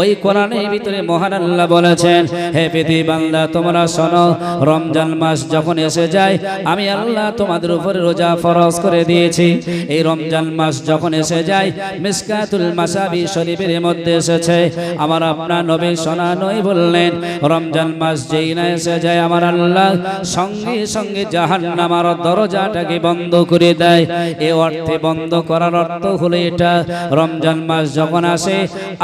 ওই কোরআনের ভিতরে মহান আল্লাহ বলেছেন, হে পৃথিবী বান্দা, তোমরা শোনো, রমজান মাস যখন এসে যায়, আমি আল্লাহ তোমাদের উপরে রোজা ফরজ করে দিয়েছি। এই রমজান মাস যখন এসে যায়, মিসকাতুল মাসাবি শরীফের মধ্যে এসেছে। আমার আপনার নবী সোনা নই বললেন, রমজান মাস যেই না এসে যায়, আমার আল্লাহ সঙ্গে সঙ্গে জাহান্নামার দরজাটাকে বন্ধ করে দেয়। এ অর্থে বন্ধ করার অর্থ হলো এটা, রমজান মাস যখন আসে,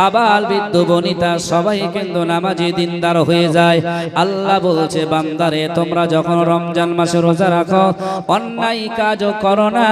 আবার বৃদ্ধ বনিতা সবাই কিন্তু নামাজি দিনদার হয়ে যায়। আল্লাহ বলছে, বান্দারে, তোমরা যখন রমজান মাসে রোজা রাখো, অন্যায় কাজ করো না,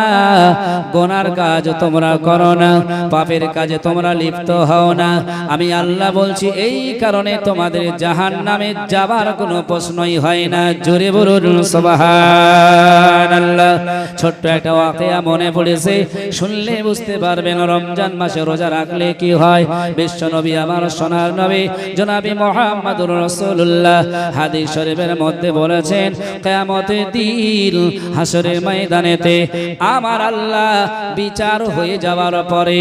গোনার কাজ তোমরা করো না, পাপের কাজে তোমরা লিপ্ত হও না। আমি আল্লাহ বলছি, এই কারণে তোমাদের জাহান নামে যাবার কোনো প্রশ্নই হয় না। জোরে বলুন, সুবহানাল্লাহ। ছোট্ট একটা ওয়াকিয়া মনে পড়েছে, শুনলে বুঝতে পারবেন, রমজান মাসে রোজা রাখলে কি হয়? বিশ্ব নবী আমার সোনার নবী জনাবি মোহাম্মদুর রাসূলুল্লাহ। হাদিস শরীফের মধ্যে বলেছেন, কিয়ামতের দিন হাসরের ময়দানেতে আমার আল্লাহ বিচার হয়ে যাওয়ার পরে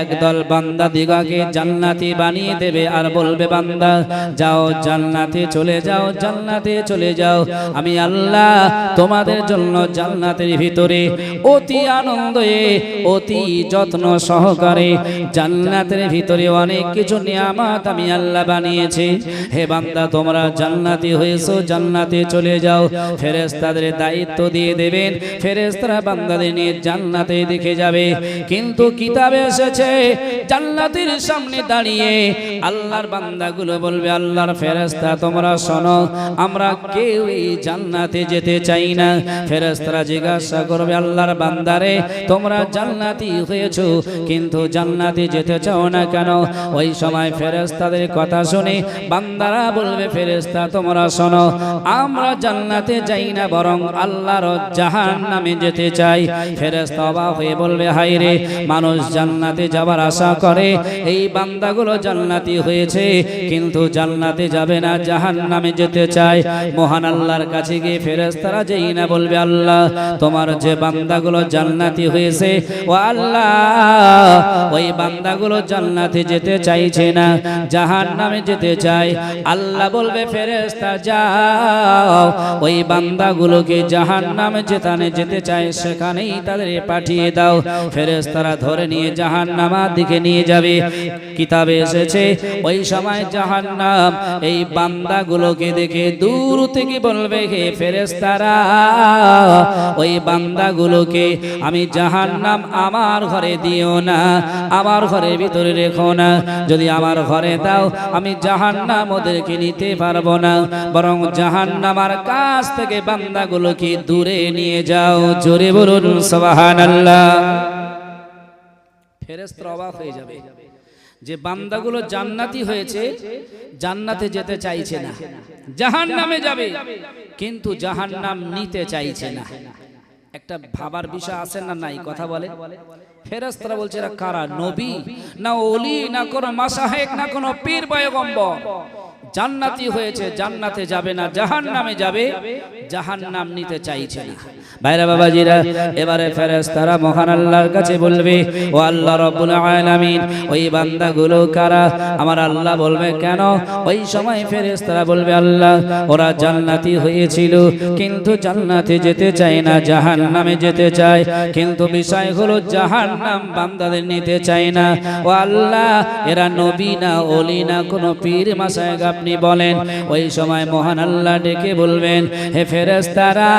একদল বান্দা দিগাকে জান্নাতি বানিয়ে দেবে আর বলবে, বান্দা, যাও জান্নাতে চলে যাও, জান্নাতে চলে যাও। আমি আল্লাহ তোমাদের জন্য জান্নাতের ভিতরে অতি আনন্দে, অতি যত্ন সহকারে জান্নাতের ভিতরে অনেক কিছু নিয়ামত আমি আল্লাহ বানিয়েছি। হে বান্দা, তোমরা জান্নাতি হয়েছো, জান্নাতে চলে যাও। ফেরেশতাদের দায়িত্ব দিয়ে দেবেন। ফেরেশতারা বান্দাদের নিয়ে জান্নাতে দেখে যাবে। কিন্তু কিতাবে এসেছে, জান্নাতের সামনে দাঁড়িয়ে আল্লাহর বান্দাগুলো বলবে, আল্লাহর ফেরেশতা, তোমরা শোনো, আমরা কেউ এই জান্নাতে যেতে চাই না। ফেরেশতারা জিজ্ঞাসা করবে, আল্লাহর বান্দারে তোমরা জান্নাতি হয়েছো, কিন্তু জান্নাতে যেতে চাও না কেন? ওই সময় ফেরেশতাদের কথা শুনে, বান্দারা বলবে, ফেরেশতা, তোমরা শোনো, আমরা জান্নাতে যাই না, বরং আল্লাহর জাহান নামে যেতে চাই। ফেরেশতা অবাক হয়ে বলবে হাই রে, মানুষ জান্নাতে যাবার আশা করে, এই বান্দাগুলো জান্নাতি হয়েছে, কিন্তু জান্নাতে যাবে না জাহান নামে যেতে চায়। মহান আল্লাহর কাছে গিয়ে ফেরেস্তারা যেই না বলবে, আল্লাহ, তোমার যে বান্দাগুলো জান্নাতি হয়েছে, ও আল্লাহ, ওই বান্দাগুলো জান্নাতে যেতে চাইছে না জাহান নামে যেতে চায়। আল্লাহ বলবে, ফেরেশতা, যাও। ওই বান্দাগুলোকে জাহান নামে যেখানে যেতে চায়, সেখানেই তাদের পাঠিয়ে দাও। ফেরেস্তারা ধরে নিয়ে জাহান নামার দিকে নিয়ে যাবে। কিতাবে এসেছে, ওই সময় জাহান নাম এই বান্দাগুলোকে দেখে দূর থেকে বলবে, হে ফেরেশতারা, ওই বান্দাগুলোকে আমি জাহান নাম আমার ঘরে দিও না। আমার ঘরের ভিতরে রেখো না। যদি আমার ঘরে দাও, আমি জাহান নাম ওদেরকে নিতে পারব না। বরং জাহান নামার কাছ থেকে বান্দাগুলোকে দূরে নিয়ে যাও। জোরে বলুন, সুবহানাল্লাহ। ফেরেশতারা অবাক হয়ে যাবে যে বান্দাগুলো জান্নাতি হয়েছে, জান্নাতে যেতে চাইছে না। জাহান নামে যাবে, কিন্তু জাহান নাম নিতে চাইছে না। একটা ভাবার বিষয় আছে না নাই? কথা বলে। ফেরেশতারা বলছে এরা কারা? নবী? না ওলি না কোনো মাসাহেক না কোনো পীর পয়গম্বর। জান্নাতি হয়েছে, জান্নাতে যাবে না জাহান নামে যাবে জাহান নাম নিতে চাইছে না। ভাইরা, বাবাজিরা, এবারে ফেরেশতারা মহান আল্লাহর কাছে বলবে, ও আল্লাহ রব্বুল আলামিন, ওই বান্দাগুলো কারা? আমার আল্লাহ বলবে, কেন? ওই সময় ফেরেস তারা বলবে, আল্লাহ, ওরা জান্নাতি হয়েছিল, কিন্তু জান্নাতে যেতে চায় না জাহান নামে যেতে চায়। কিন্তু বিষয় হলো জাহান নাম বান্দাদের নিতে চায় না। ও আল্লাহ, এরা নবী না, ওলি না, কোনো পীর মাসায় আপনি বলেন, ওই সময় মহান আল্লাহ ডেকে বলবেন, হে ফেরেশতারা,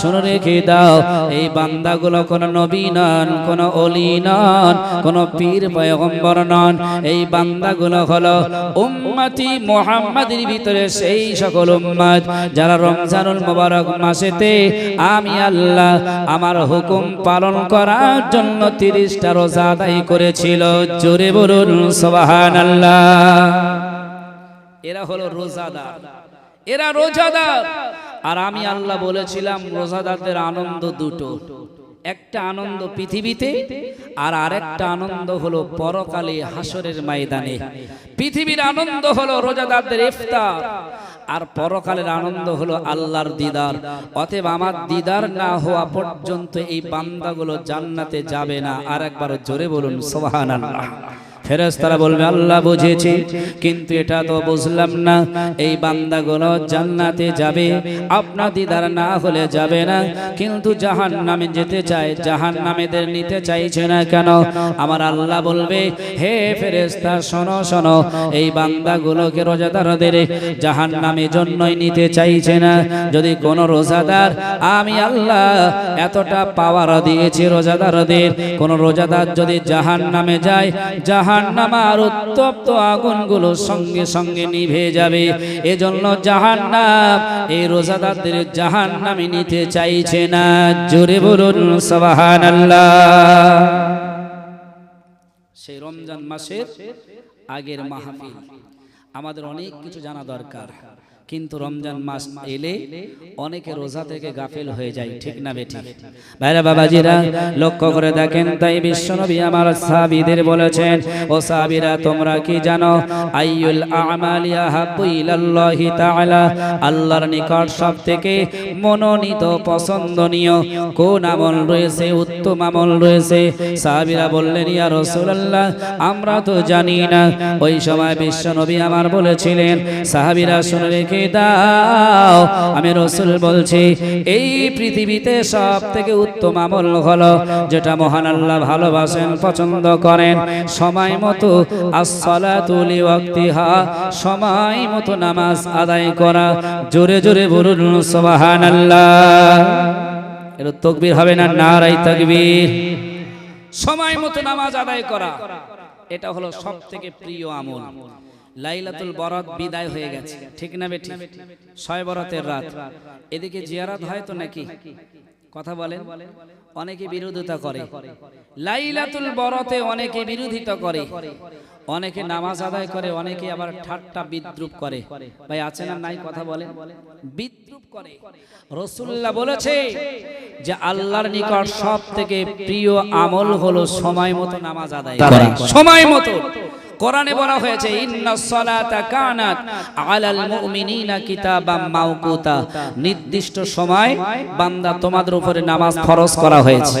শুনে রেখে দাও, এই বান্দাগুলো কোনো নবী নন, কোনো অলি নন, কোনো পীর পয়গম্বর নন। এই বান্দাগুলো হলো উম্মতি মুহাম্মাদের ভিতরে সেই সকল উম্মত যারা রমজানুল মোবারক মাসেতে আমি আল্লাহ আমার হুকুম পালন করার জন্য তিরিশটা রোজা আদায় করেছিল। জোরে বলুন, সুবহানাল্লাহ। এরা হলো রোজাদার। এরা রোজাদার। আর আমি আল্লাহ বলেছিলাম রোজাদারদের আনন্দ দুটো। একটা আনন্দ পৃথিবীতে আর আরেকটা আনন্দ হলো পরকালে হাসরের ময়দানে। পৃথিবীর আনন্দ হলো রোজাদারদের ইফতার। আর পরকালের আনন্দ হলো আল্লাহর দিদার। অতএব আমার দিদার না হওয়া পর্যন্ত এই বান্দাগুলো জান্নাতে যাবে না। আর একবার জোরে বলুন ফেরেশতারা বলবে আল্লাহ বুঝেছি কিন্তু এটা তো বুঝলাম না। এই বান্দাগুলো জান্নাতে যাবে আপনার দিদার না হলে যাবে না। কিন্তু জাহান নামে যেতে চায় জাহান নামেদের নিতে চাইছে না কেন? আমার আল্লাহ বলবে হে ফেরেশতা শোনো শোনো এই বান্দাগুলোকে রোজাদারদের জাহান নামে জন্যই নিতে চাইছে না। যদি কোনো রোজাদার আমি আল্লাহ এতটা পাওয়ার দিয়েছি রোজাদারদের। কোনো রোজাদার যদি জাহান নামে যায় জাহান নামার উত্তপ্ত আগুনগুলো সঙ্গে সঙ্গে নিভে যাবে। এজন্য জাহান্নাম এই রোজাদারদের জাহান্নামে নিতে চাইছে না। জোরে বলুন, সুবহানাল্লাহ। সেই রমজান মাসের আগের মাহফিল। আমাদের অনেক কিছু জানা দরকার। কিন্তু রমজান মাস এলে অনেকে রোজা থেকে গাফেল হয়ে যায় ঠিক না বেটি ভাইরা বাবাজিরা লক্ষ্য করে দেখেন তাই বিশ্বনবী আমার সাহাবীদের বলেছেন ও সাহাবীরা তোমরা কি জানো? আইয়ুল আমালি আহাব্বু ইলাল্লাহি তাআলা। আল্লাহর নিকট সবথেকে মনোনীত পছন্দনীয় কোন আমল রয়েছে? উত্তম আমল রয়েছে? সাহাবীরা বললেন ইয়া রাসূলুল্লাহ আমরা তো জানি না। ওই সময় বিশ্বনবী আমার বলেছিলেন সাহাবীরা শুনে রেখে দাও। আমি রসুল বলছি, এই পৃথিবীতে সব থেকে উত্তম আমল হলো যেটা মহান আল্লাহ ভালোবাসেন, পছন্দ করেন। সময় মতো আসলা আসসালাতুলি ওয়াক্তিহা সময় মতো নামাজ আদায় করা। জোরে জোরে বলুন, সুবহানাল্লাহ। এর তকবীর হবে না নারাই তাকবীর। সময় মতো নামাজ আদায় করা। এটা হলো সব থেকে প্রিয় আমল। লাইলাতুল বরাত বিদায় হয়ে গেছে। ঠিক না বেটি ছয় বরাতের রাত। এদিকে জিয়ারাত হয় তো নাকি? কথা বলেন। অনেকে বিরোধিতা করে। লাইলাতুল বরাতে অনেকে বিরোধিতা করে। অনেকে নামাজ আদায় করে অনেকে আবার ঠাট্টা বিদ্রুপ করে। ভাই আছে না নাই? কথা বলেন। বিদ্রুপ করে। রসুল্লাহ বলেছে যে আল্লাহর নিকট সব থেকে প্রিয় আমল হলো সময় মতো নামাজ আদায় করা। সময় মতো। কোরআনে বলা হয়েছে, ইন্না সলাতা কানাত আলাল মুমিনিনা কিতাবাম মাওকুতা। নির্দিষ্ট সময় বান্দা তোমাদের উপরে নামাজ ফরজ করা হয়েছে।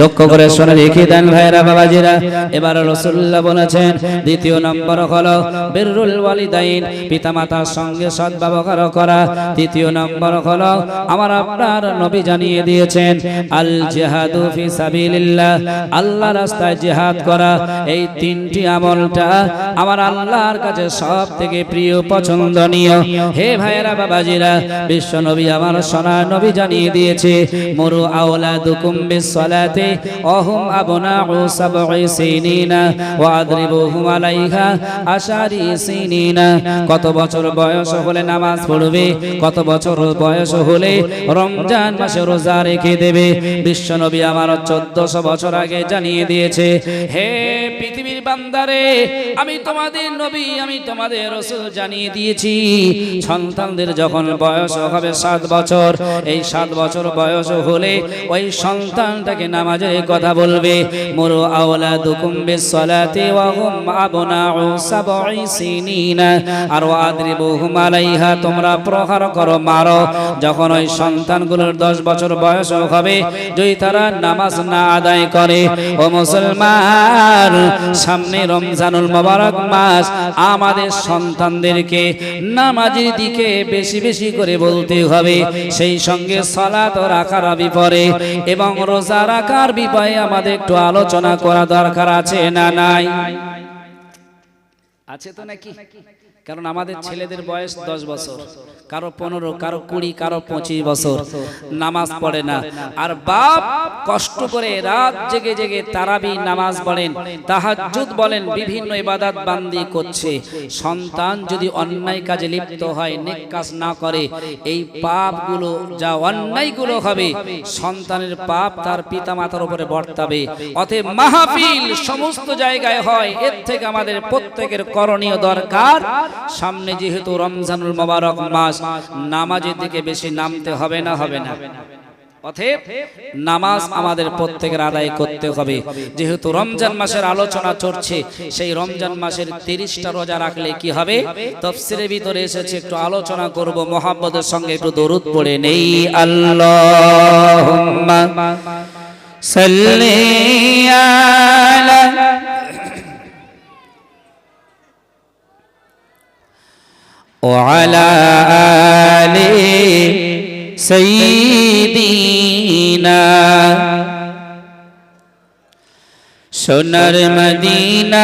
লক্ষ্য করে শুনে রেখে দেন ভাইরা, বাবাজিরা, এবার রাসূলুল্লাহ বলেছেন, দ্বিতীয় নম্বর হলো বিররুল ওয়ালিদাইন, পিতামাতার সঙ্গে সদ্ব্যবহার করা। তৃতীয় নম্বর হলো, আমার আপনার নবী জানিয়ে দিয়েছেন, আল জিহাদু ফি সাবিলিল্লাহ। আল্লাহ রাস্তায় জিহাদ করা। এই তিনটি আমলটা আমার আল্লাহর কাছে সব থেকে প্রিয়, পছন্দনীয়। হে ভাইয়েরা, বাবাজিরা বিশ্ব নবী আমার সোনার নবী জানিয়ে দিয়েছে, মরু আওলাদুকুম বিসসালাতে, অহুম আবনাউ সাবঈ সিনিনা, ওয়া আদরিবুহুম আলাইহা আশারি সিনিনা। কত বছর বয়স হলে নামাজ পড়বে, কত বছর বয়স হলে রমজান মাসে রোজা রেখে দেবে। বিশ্ব নবী আমার চোদ্দশো বছর আগে জানিয়ে দিয়েছে, হে পৃথিবীর বান্দারে, আমি তোমাদের নবী, আমি তোমাদের রসুল জানিয়ে দিয়েছি। সন্তানদের যখন বয়স হবে সাত বছর, এই সাত বছর বয়স হলে ওই সন্তানটাকে নামাজের কথা বলবে, মরু আওলা দুকুম বিসসালাতি ওয়া হুম আবনাউ সাবঈ সিনিনা। আলাইহা, তোমরা প্রহার করো, মারো। যখন ওই সন্তানগুলোর দশ বছর বয়স হবে, যদি তারা নামাজ না আদায় করে, ও মুসলমান সামনে রমজানুল মোবারক মাস, আমাদের সন্তানদেরকে নামাজের দিকে বেশি বেশি করে বলতে হবে। সেই সঙ্গে সলাত রাখার বিপরে এবং রোজা রাখার বিপরে আমাদের একটু আলোচনা করা দরকার আছে না নাই? আছে তো নাকি? কারণ আমাদের ছেলেদের বয়স দশ বছর কারও পনেরো কারও কুড়ি কারও পঁচিশ বছর। নামাজ পড়ে না। আর বাপ কষ্ট করে রাত জেগে জেগে তারাবি নামাজ পড়েন। তাহাজ্জুদ বলেন বিভিন্ন ইবাদত বান্দি করছে। সন্তান যদি অন্যায় কাজে লিপ্ত হয় নেক কাজ না করে এই পাপগুলো যা অন্যায়গুলো হবে সন্তানের পাপ তার পিতা মাতার উপরে বর্তাবে। অতএব মাহফিল সমস্ত জায়গায় হয় এর থেকে আমাদের প্রত্যেকের করণীয় দরকার সামনে যেহেতু রমজানুল মোবারক মাস, নামাজের দিকে বেশি নামতে হবে না হবে না। নামাজ আমাদের প্রত্যেকের আদায় করতে হবে। যেহেতু রমজান মাসের আলোচনা চলছে, সেই রমজান মাসের তিরিশটা রোজা রাখলে কি হবে? তফসিরের ভিতরে এসেছে, একটু আলোচনা করব মোহাম্মদের সঙ্গে একটু দরুদ পড়ে নেই। আল্লাহ সাল্লি আলা وعلى آل سيدنا সোনার মদিনা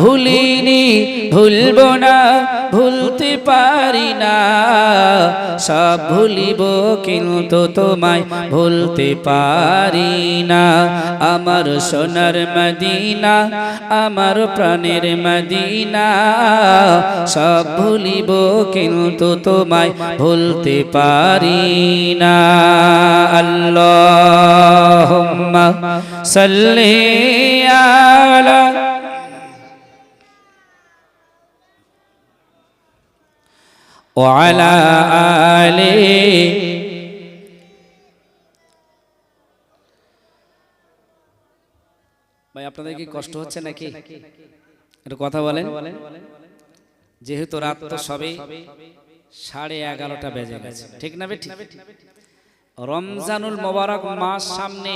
ভুলিনি, ভুলব না, ভুলতে পারি না। সব ভুলিব কিন্তু তোমায় ভুলতে পারি না। আমার সোনার মদিনা, আমার প্রাণের মদিনা, সব ভুলিব কিন্তু তোমায় ভুলতে পারি না। আল্লাহ সাল্লি আলা وعلى آله ভাই আপনাদের কি কষ্ট হচ্ছে নাকি একটু কথা বলেন যেহেতু রাত তো সবে সাড়ে এগারোটা বেজে গেছে ঠিক না বেঠিক রমজানুল মোবারক মাস সামনে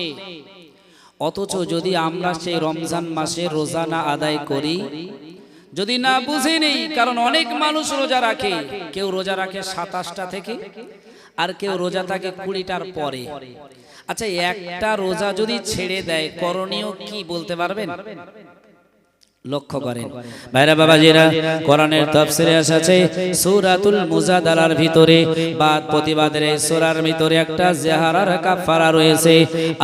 অথচ যদি আমরা সেই রমজান মাসে রোজা না আদায় করি যদি না বুঝে নেই কারণ অনেক মানুষ রোজা রাখে। কেউ রোজা রাখে সাতাশটা থেকে আর কেউ রোজা থাকে কুড়িটার পরে। আচ্ছা একটা রোজা যদি ছেড়ে দেয় করণীয় কি বলতে পারবেন? লক্ষ্য করেন। ভাইরা বাবাজিরা কোরআনের তাফসিরে এসেছে সূরাতুল মুজাদালার ভিতরে বাদ প্রতিবাদের এই সূরার ভিতরে একটা জিহারার কাফারা রয়েছে।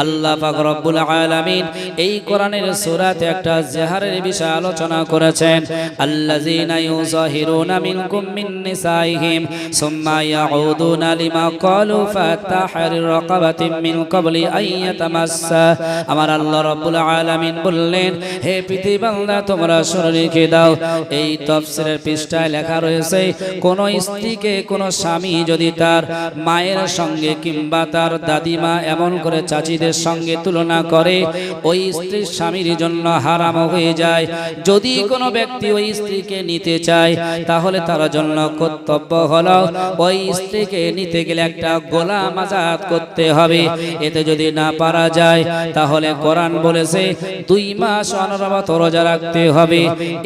আল্লাহ পাক রব্বুল আলামিন এই কোরআনের সূরাতে একটা জিহারের বিষয়ে আলোচনা করেছেন। আল্লাযীনা ইউযাহিরুনা মিনকুম মিন নিসাইহিম সুম্মা ইয়াউদুনা লিমা ক্বালু ফাতাহরির রাকাবাতিন মিন ক্বাবলি আইয়াতামাসসা আমার আল্লাহ রব্বুল আলামিন বললেন হে পৃথিবীবান্দা তোমরা শুনে রেখে দাও। এই তফসিলের পৃষ্ঠায় লেখা রয়েছে, কোন স্ত্রীকে কোন স্বামী যদি তার মায়ের সঙ্গে কিংবা তার দাদিমা এমন করে চাচিদের সঙ্গে তুলনা করে, ওই স্ত্রীর স্বামীর জন্য হারাম হয়ে যায়। যদি কোনো ব্যক্তি ওই স্ত্রীকে নিতে চায়, তাহলে তার জন্য কর্তব্য হলো ওই স্ত্রীকে নিতে গেলে একটা গোলাম আজাদ করতে হবে। এতে যদি না পারা যায়, তাহলে কোরআন বলেছে, দুই মাস অনবরত রোজা রাখতে হবে।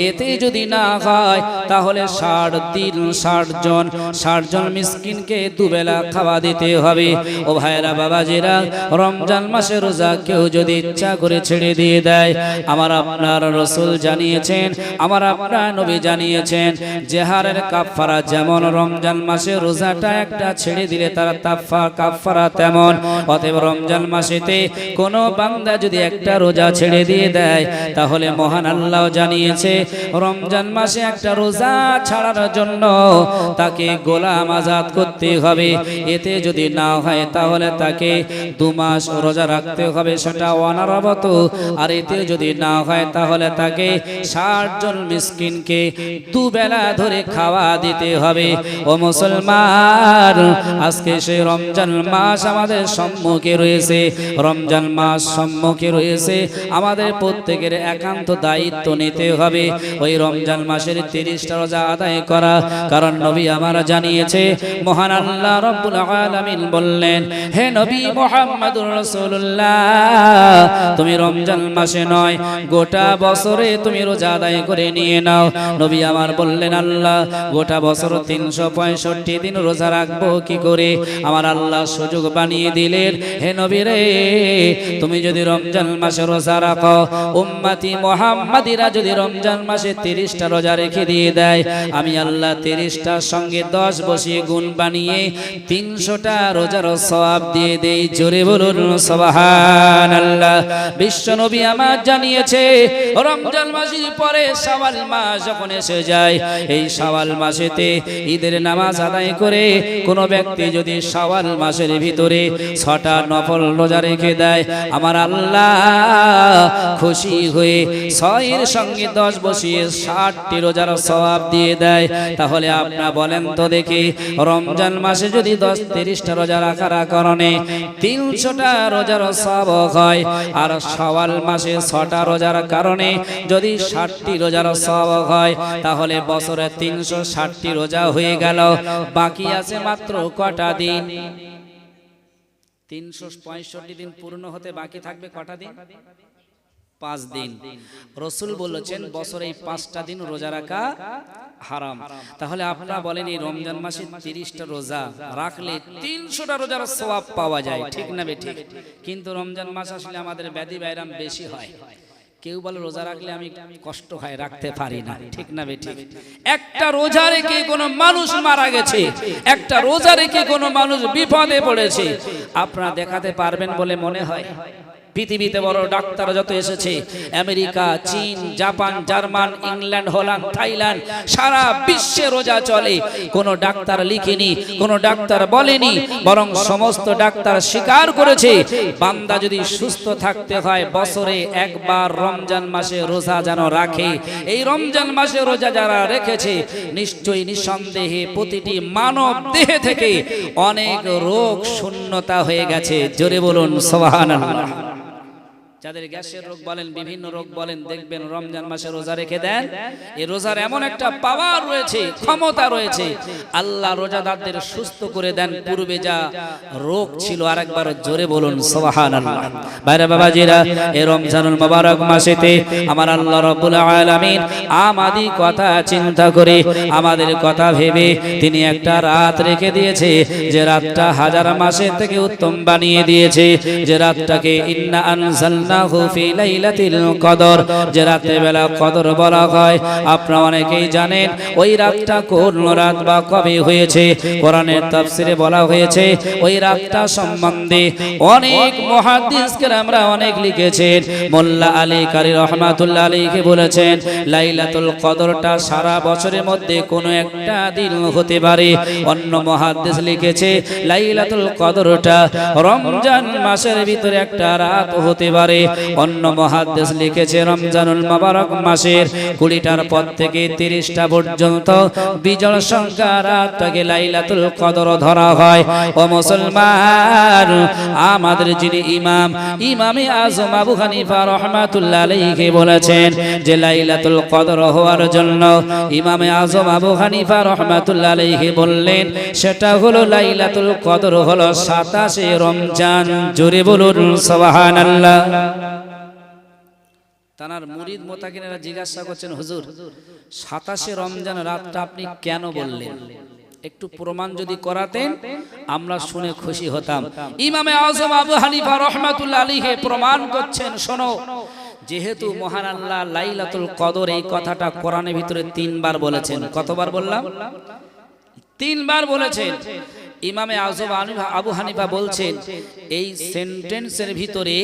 এতে যদি না হয়, তাহলে ষাট দিন, ষাট জন ষাট জন মিসকিনকে দুবেলা খাওয়া দিতে হবে। ও ভাইরা বাবাজিরা, রমজান মাসে রোজা কেউ যদি ইচ্ছা করে ছেড়ে দিয়ে দেয়, আমার আপনার রসুল জানিয়েছেন, আমার আপনার নবী জানিয়েছেন, জেহারের কাফারা যেমন রমজান মাসে রোজাটা একটা ছেড়ে দিলে তার তাফা কাফারা তেমন। অতএব রমজান মাসেতে কোনো বান্দা যদি একটা রোজা ছেড়ে দিয়ে দেয়, তাহলে মহান আল্লাহ জানিয়েছে, রমজান মাসে একটা রোজা ছাড়ার জন্য তাকে গোলাম আজাদ করতে হবে। এতে যদি না হয় তাহলে তাকে দু মাস রোজা রাখতে হবে, সেটা অনারবত। আর এতে যদি না হয় তাহলে তাকে ষাট জন মিসকিনকে দুবেলা ধরে খাওয়া দিতে হবে। ও মুসলমান, আজকে সেই রমজান মাস আমাদের সম্মুখে রয়েছে। রমজান মাস সম্মুখে রয়েছে। আমাদের প্রত্যেকের একান্ত দায়িত্ব নিতে হবে। ওই রমজান মাসের তিরিশটা রোজা আদায় করা। কারণ নবী আমার জানিয়েছে, মহান আল্লাহ রব্বুল আলামিন বললেন, হে নবী মুহাম্মদুর রাসূলুল্লাহ, তুমি রমজান মাসে নয়, গোটা বছরে তুমি রোজা আদায় করে নিয়ে নাও। নবী আমার বললেন, আল্লাহ, গোটা বছর তিনশো পঁয়ষট্টি দিন রোজা রাখব কি করে? আমার আল্লাহ সুযোগ বানিয়ে দিলেন, হে নবী রে, তুমি যদি রমজান মাসে রোজা রাখো, উম্মতি মোহাম্মদিরা যদি রমজান মাসে তিরিশটা রোজা রেখে দিয়ে দেয়, আমি আল্লাহ তিরিশটার সঙ্গে দশ বসিয়ে গুণ বানিয়ে তিনশোটা রোজার সবাব দিয়ে দেই। জোরে বলুন সবাহান আল্লাহ বিশ্ব নবী আমার জানিয়েছে, রমজান মাসের পরে সাওয়াল মাস যখন এসে যায়, এই সাওয়াল মাসেতে ঈদের নামাজ আদায় করে কোনো ব্যক্তি যদি সাওয়াল মাসের ভিতরে ছটা নফল রোজা রেখে দেয়, আমার আল্লাহ খুশি হয়ে ছয়ের সঙ্গে দশ বসিয়ে ষাটটি রোজার সবাব দিয়ে দেয়। তাহলে আপনারা বলেন তো দেখি, রমজান মাসে যদি দশ তিরিশটা রোজা রাখার কারণে তিনশোটা রোজার সব হয়, আর সওয়াল মাসে ছটা রোজার কারণে যদি ষাটটি রোজার সব হয়, তাহলে বছরে তিনশো ষাটটি রোজা হয়ে গেল। বাকি আছে মাত্র কটা দিন? তিনশো পঁয়ষট্টি দিন পূর্ণ হতে বাকি থাকবে কটা দিন? পাঁচ দিন। রসুল বলেছেন, বছরে এই পাঁচটা দিন রোজা রাখা হারাম। তাহলে আপনারা বলেন, এই রমজান মাসে তিরিশটা রোজা রাখলে তিনশোটা রোজার সওয়াব পাওয়া যায়, ঠিক না ঠিক? কিন্তু রমজান মাস আসলে আমাদের ব্যাধি ব্যায়াম বেশি হয়। কেউ বলে, রোজা রাখলে আমি কষ্ট হয়, রাখতে পারি না, ঠিক না ঠিক? একটা রোজা রেখে কোনো মানুষ মারা গেছে, একটা রোজা রেখে কোনো মানুষ বিপদে পড়েছে। আপনারা দেখাতে পারবেন বলে মনে হয়। পৃথিবীতে বড় ডাক্তার যত এসেছে, আমেরিকা, চীন, Japan, German, England, Holland, Thailand, সারা বিশ্বে রোজা চলে। কোনো ডাক্তার লিখেনি, কোনো ডাক্তার বলেনি, বরং সমস্ত ডাক্তার স্বীকার করেছে, বান্দা যদি সুস্থ থাকতে হয়, বছরে একবার রমজান মাসে রোজা যেন রাখে। এই রমজান মাসে রোজা যারা রেখেছে, নিশ্চয়ই নিঃসন্দেহে প্রতিটি মানব দেহে থেকে অনেক রোগ শূন্যতা হয়ে গেছে। জোরে বলুন সোহান যাদের গ্যাসের রোগ বলেন বিভিন্ন রোগ বলেন দেখবেন রমজান মাসে রোজা রেখে দেন এই রোজার এমন একটা পাওয়ার রয়েছে ক্ষমতা রয়েছে। আল্লাহ রোজাদারদের সুস্থ করে দেন পূর্বে যা রোগ ছিল আরেকবার জোরে বলুন সোহান বাইরে বাবাজিরা এই রমজানুল মোবারক মাসেতে আমার আল্লাহ রব্বুল আলামিন আমাদি কথা চিন্তা করে আমাদের কথা ভেবে তিনি একটা রাত রেখে দিয়েছে যে রাতটা হাজার মাসের থেকে উত্তম বানিয়ে দিয়েছে যে রাতটাকে ইন্না আনজালনাহু বেলা কদর। বলা হয় অনেকেই জানেন, ওই রাতটা রাত বা হয়েছে? বলা হয়েছে, ওই রাতটা সম্বন্ধে আমরা অনেক লিখেছেন। মোল্লা আলী কারি বলেছেন, লাইলাতুল কদরটা সারা বছরের মধ্যে কোনো একটা দিন হতে পারে। অন্য মহাদ্দেশ লিখেছে, লাইলাতুল কদরটা রমজান মাসের ভিতরে একটা রাত হতে পারে। অন্য মহাদ্দেশ লিখেছে রমজানুল মোবারক মাসের কুড়িটার পর থেকে তিরিশটা পর্যন্ত বিজয় সংখ্যা রাতটাকে লাইলাতুল কদর ধরা হয়। ও মুসলমান, আমাদের যিনি ইমাম, ইমামে আজম আবু হানিফা রহমাতুল্লাহ আলাইহি বলেছেন যে লাইলাতুল কদর হওয়ার জন্য ইমামে আজম আবু হানিফা রহমাতুল্লাহ আলাইহি বললেন, সেটা হলো লাইলাতুল কদর হলো সাতাশে রমজান। জোরে বলুন, সুবহানাল্লাহ। তানার মুরিদ মোতাকিনেরা জিজ্ঞাসা করছেন হুজুর সাতাশে রমজান রাতটা আপনি কেন বললেন? একটু প্রমাণ যদি করাতেন আমরা শুনে খুশি হতাম। ইমামে আজম আবু হানিফা রহমাতুল্লাহ আলীকে প্রমাণ করছেন শোনো যেহেতু মহান আল্লাহ লাইলাতুল কদর এই কথাটা কোরআনের ভিতরে তিনবার বলেছেন। কতবার বললাম? তিনবার বলেছেন। ইমামে আজম আবু হানিফা বলছেন, এই সেন্টেন্সের ভিতরে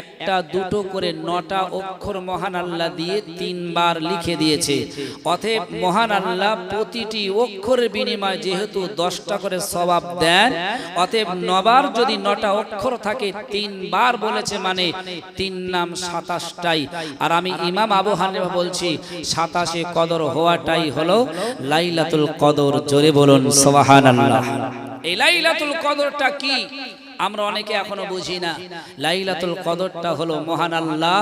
একটা দুটো করে নটা অক্ষর মহান আল্লাহ দিয়ে তিনবার লিখে দিয়েছে। অতএব মহান আল্লাহ প্রতিটি অক্ষরের বিনিময়ে যেহেতু দশটা করে স্বভাব দেন, অতএব নবার যদি নটা অক্ষর থাকে, তিনবার বলেছে মানে তিন নাম সাতাশটাই। আর আমি ইমাম আবু হানিফা বলছি, সাতাশে কদর হওয়াটাই হলো লাইলাতুল কদর। জোরে বলুন সোহান আল্লাহ এই লাইলাতুল কদরটা কি? আমরা অনেকে এখনও বুঝি না। লাইলাতুল কদরটা হলো, মহান আল্লাহ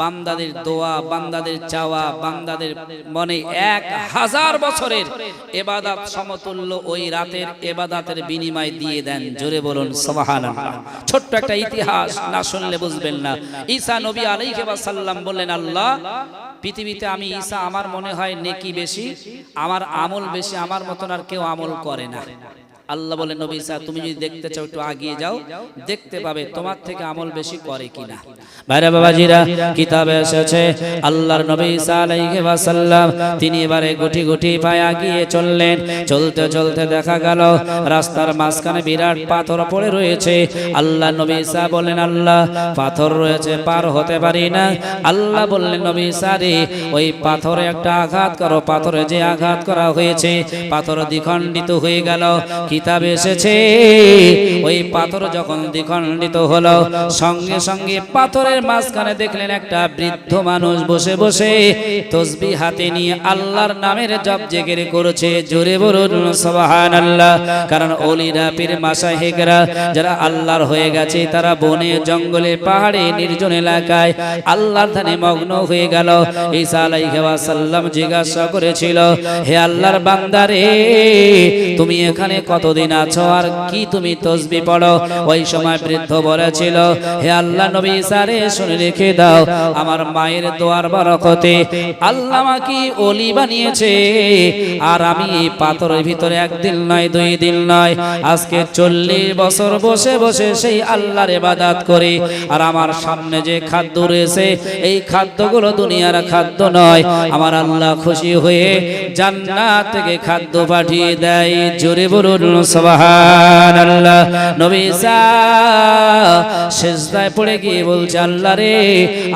বান্দাদের দোয়া, বান্দাদের চাওয়া, বান্দাদের মনে এক হাজার বছরের এবাদাত সমতুল্য ওই রাতের এবাদাতের বিনিময় দিয়ে দেন। জোরে বলুন সুবহান ছোট্ট একটা ইতিহাস না শুনলে বুঝবেন না। ঈসা নবী আলাইহি সাল্লাম বললেন, আল্লাহ, পৃথিবীতে আমি ঈসা, আমার মনে হয় নেকি বেশি, আমার আমল বেশি, আমার মতন আর কেউ আমল করে না। আল্লাহ বলে নবী সাহ, তুমি যদি দেখতে চাও একটু আগিয়ে যাও, দেখতে পাবে তোমার থেকে আমল বেশি করে কিনা। ভাইরা, বাবাজিরা, কিতাবে এসেছে, আল্লাহর নবী ওয়াসাল্লাম, তিনি এবারে গুটি গুটি পায়ে আগিয়ে চললেন। চলতে চলতে দেখা গেল, রাস্তার মাঝখানে বিরাট পাথর পড়ে রয়েছে। আল্লাহ নবী সা বললেন, আল্লাহ, পাথর রয়েছে, পার হতে পারি না। আল্লাহ বললেন, নবী সারে ওই পাথরে একটা আঘাত করো। পাথরে যে আঘাত করা হয়েছে, পাথর দ্বিখণ্ডিত হয়ে গেল। কি কিতাবে এসেছে। ওই পাথর যখন দ্বিখণ্ডিত হলো, সঙ্গে সঙ্গে পাথরের মাঝখানে দেখলেন একটা বৃদ্ধ মানুষ বসে বসে তসবি হাতে নিয়ে আল্লাহর নামের জপ জেগের করেছে। জোরে বলুন, সুবহানাল্লাহ। কারণ ওলিরা পীর মাশাইখরা যারা আল্লাহর হয়ে গেছে, তারা বনে, জঙ্গলে, পাহাড়ে, নির্জন এলাকায় আল্লাহর ধানে মগ্ন হয়ে গেল। ঈসা আলাইহিস সাল্লাম জিজ্ঞাসা করেছিল, হে আল্লাহর বান্দারে, তুমি এখানে কতদিন আছো আর কি তুমি তসবি পড়ো? ওই সময় বৃদ্ধ বলেছিল, হে আল্লাহ নবী সারে শুনে রেখে দাও, আমার মায়ের দোয়ার বরকতে আল্লাহ আমাকে অলি বানিয়েছে। আর আমি পাথরের ভিতরে একদিন নয়, দুই দিন নয়, আজকে চল্লিশ বছর বসে বসে সেই আল্লাহর ইবাদত করি। আর আমার সামনে যে খাদ্য রয়েছে, এই খাদ্যগুলো দুনিয়ার খাদ্য নয়। আমার আল্লাহ খুশি হয়ে জান্নাত থেকে খাদ্য পাঠিয়ে দেয়। জোরে বলুন ঈসা সেজদায় পড়ে গিয়ে বলছে রে,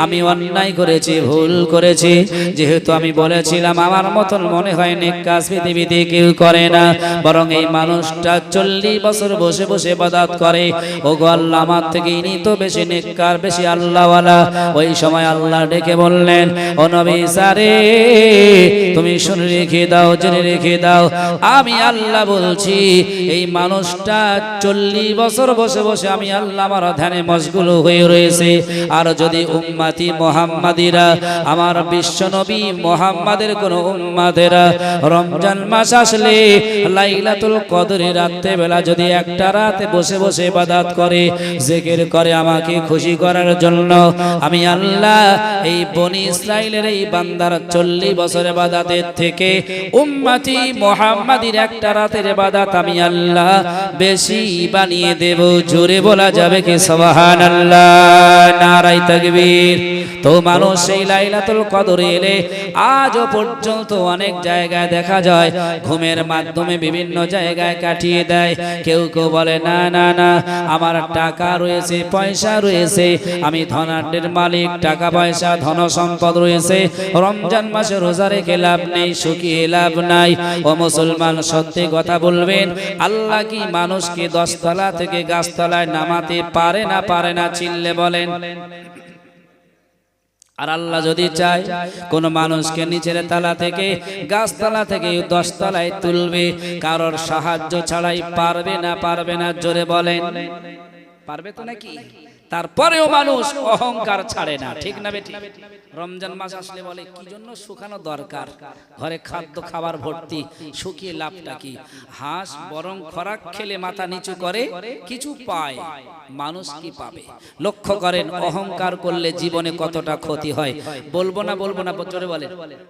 আমি অন্যায় করেছি, ভুল করেছি। যেহেতু আমি বলেছিলাম, আমার মতন মনে হয় কাজ পৃথিবীতে কেউ করে না। বরং এই মানুষটা চল্লিশ বছর বসে বসে বাদাত করে। ও গো আমার থেকে ইনি তো বেশি নেককার, বেশি আল্লাহওয়ালা। ওই সময় আল্লাহ ডেকে বললেন, ও নবী সারে তুমি শুনে রেখে দাও, জেনে রেখে দাও। আমি আল্লাহ বলছি এই মানুষটা চল্লিশ বছর বসে বসে আমি আল্লাহ আমার ধ্যানে মশগুল হয়ে রয়েছে। আর যদি উম্মাতি মোহাম্মাদিরা, আমার বিশ্ব নবী মোহাম্মদের কোন উম্মাদেরা রমজান মাস আসলে লাইলাতুল কদরে রাত্রে বেলা যদি একটা রাতে বসে বসে ইবাদত করে, জিকির করে আমাকে খুশি করার জন্য, আমি আল্লাহ এই বনি ইসরাইলের এই বান্দার চল্লিশ বছর ইবাদতের থেকে উম্মাতি মোহাম্মদির একটা রাতের ইবাদত আমি আল্লাহ, বেশি বানিয়ে দেব। জোরে বলা যাবে কি সুবহানাল্লাহ? নারাই তাকবীর। তো মানুষ সেই লাইলাতুল কদরে এলে আজও পর্যন্ত অনেক জায়গায় দেখা যায়, ঘুমের মাধ্যমে বিভিন্ন জায়গায় কাটিয়ে দেয়। কেউ কেউ বলে, না না না, আমার টাকা রয়েছে, পয়সা রয়েছে, আমি ধনাঢ্যের মালিক, টাকা পয়সা, ধন সম্পদ রয়েছে। রমজান মাসে রোজা রেখে লাভ নেই শুকিয়ে লাভ নাই। ও মুসলমান সত্যি কথা বলবেন আল্লাহ কি মানুষকে দশতলা থেকে গাছতলায় নামাতে পারে না পারে না চিনলে বলেন। আর আল্লাহ যদি চায়, কোন মানুষকে নিচের তালা থেকে গাছতলা থেকে দশতলায় তুলবে, কারোর সাহায্য ছাড়াই পারবে না পারবে না, জোরে বলেন। পারবে তো নাকি? তারপরেও মানুষ অহংকার ছাড়ে না ঠিক না বেটি রমজান মাস আসলে বলে কি জন্য শুকানো দরকার? ঘরে খাদ্য খাবার ভর্তি শুকিয়ে লাভটা কি? হাঁস বরং খরাক খেলে মাথা নিচু করে কিছু পায়। মানুষ কি পাবে? লক্ষ্য করেন অহংকার করলে জীবনে কতটা ক্ষতি হয়? বলব না বলব না বছরে বলে